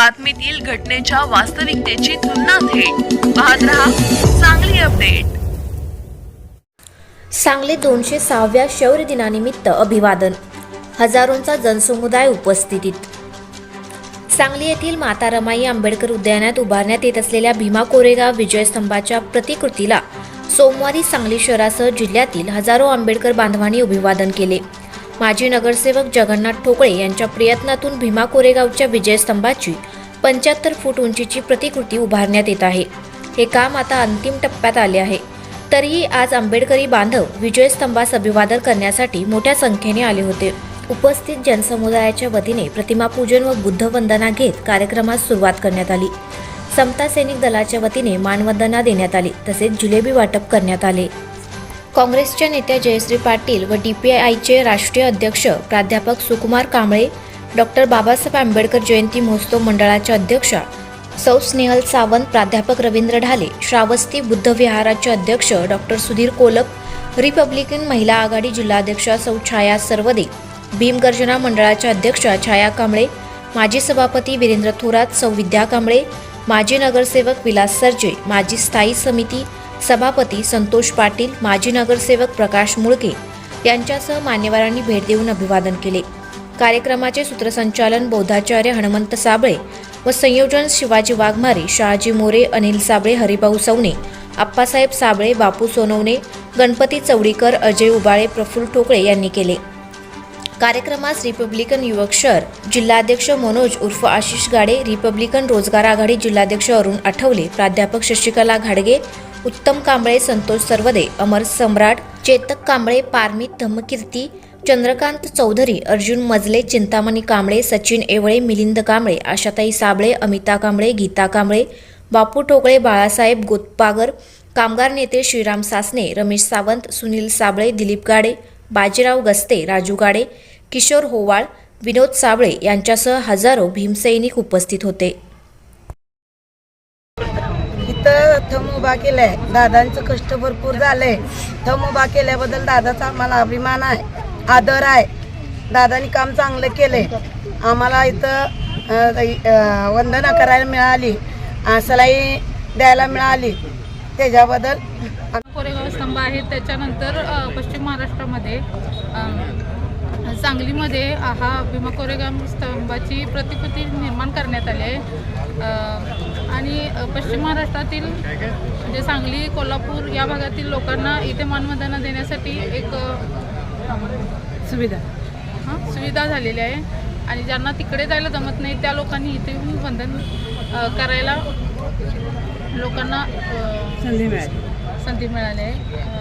बातमीतील घटनेच्या वास्तविकतेची तुलना थेट. पाहत रहा चांगली अपडेट. सांगली दोनशे सहाव्या शौर्य दिनानिमित्त अभिवादन. हजारोंचा जनसमुदाय उपस्थितीत. सांगली येथील माता रमाई आंबेडकर उद्यानात उभारण्यात येत असलेल्या भीमा कोरेगाव विजयस्तंभाच्या प्रतिकृतीला सोमवारी सांगली शहरासह जिल्ह्यातील हजारो आंबेडकर बांधवांनी अभिवादन केले. माजी नगरसेवक जगन्नाथ ठोकळे यांच्या प्रयत्नातून भीमा कोरेगावच्या विजयस्तंभाची पंच्याहत्तर फूट उंचीची प्रतिकृती उभारण्यात येत आहे. हे काम आता अंतिम टप्प्यात आले आहे. तरीही आज आंबेडकरी बांधव विजयस्तंभास अभिवादन करण्यासाठी मोठ्या संख्येने आले होते. उपस्थित जनसमुदायाच्या वतीने प्रतिमापूजन व बुद्धवंदना घेत कार्यक्रमास सुरुवात करण्यात आली. समता सैनिक दलाच्या वतीने मानवंदना देण्यात आली तसेच जिलेबी वाटप करण्यात आले. काँग्रेसच्या नेत्या जयश्री पाटील व डी पी आयचे राष्ट्रीय अध्यक्ष प्राध्यापक सुकुमार कांबळे डॉक्टर बाबासाहेब आंबेडकर जयंती महोत्सव मंडळाच्या अध्यक्षा सौ स्नेहल सावंत प्राध्यापक रवींद्र ढाले श्रावस्ती बुद्ध विहाराचे अध्यक्ष डॉक्टर सुधीर कोलप रिपब्लिकन महिला आघाडी जिल्हाध्यक्षा सौ छाया सर्वदे भीमगर्जना मंडळाच्या अध्यक्षा छाया कांबळे माजी सभापती वीरेंद्र थोरात सौ विद्या कांबळे माजी नगरसेवक विलास सरजे माजी स्थायी समिती सभापती संतोष पाटील माजी नगरसेवक प्रकाश मुळके यांच्यासह मान्यवरांनी भेट देऊन अभिवादन केले. कार्यक्रमाचे सूत्रसंचालन बौद्धाचार्य हनुमंत साबळे व संयोजन शिवाजी वाघमारे शहाजी मोरे अनिल साबळे हरिभाऊ सवणे आप्पासाहेब साबळे बापू सोनवणे गणपती चौडीकर अजय उबाळे प्रफुल्ल ठोकळे यांनी केले. कार्यक्रमास रिपब्लिकन युवक शहर जिल्हाध्यक्ष मनोज उर्फ आशिष गाडे रिपब्लिकन रोजगार आघाडी जिल्हाध्यक्ष अरुण आठवले प्राध्यापक शशिकला घाडगे उत्तम कांबळे संतोष सर्वदे अमर सम्राट चेतक कांबळे पारमित धम्मकीर्ती चंद्रकांत चौधरी अर्जुन मजले चिंतामणी कांबळे सचिन एवळे मिलिंद कांबळे आशाताई साबळे अमिता कांबळे गीता कांबळे बापू ठोकळे बाळासाहेब गोतपागर कामगार नेते श्रीराम सासने रमेश सावंत सुनील साबळे दिलीप गाडे बाजीराव गस्ते राजू गाडे किशोर होवाळ विनोद साबळे यांच्यासह हजारो भीमसैनिक उपस्थित होते. थम उभा केलाय. दादांचं कष्ट भरपूर झालंय. थम उभा केल्याबद्दल दादाचा आम्हाला अभिमान आहे आदर आहे. दादानी काम चांगलं केलंय. आम्हाला इथं वंदना करायला मिळाली. सलाई द्यायला मिळाली. त्याच्याबद्दल कोरेगाव स्तंभ आहे त्याच्यानंतर पश्चिम महाराष्ट्रामध्ये सांगलीमध्ये हा भीमा कोरेगाव स्तंभाची प्रतिकृती निर्माण करण्यात आली आहे. आणि पश्चिम महाराष्ट्रातील म्हणजे सांगली कोल्हापूर या भागातील लोकांना इथे मानवंदना देण्यासाठी एक सुविधा. हां सुविधा झालेली आहे. आणि ज्यांना तिकडे जायला जमत नाही त्या लोकांनी इथे येऊन वंदन करायला लोकांना अ, संधी मिळाली. आहे.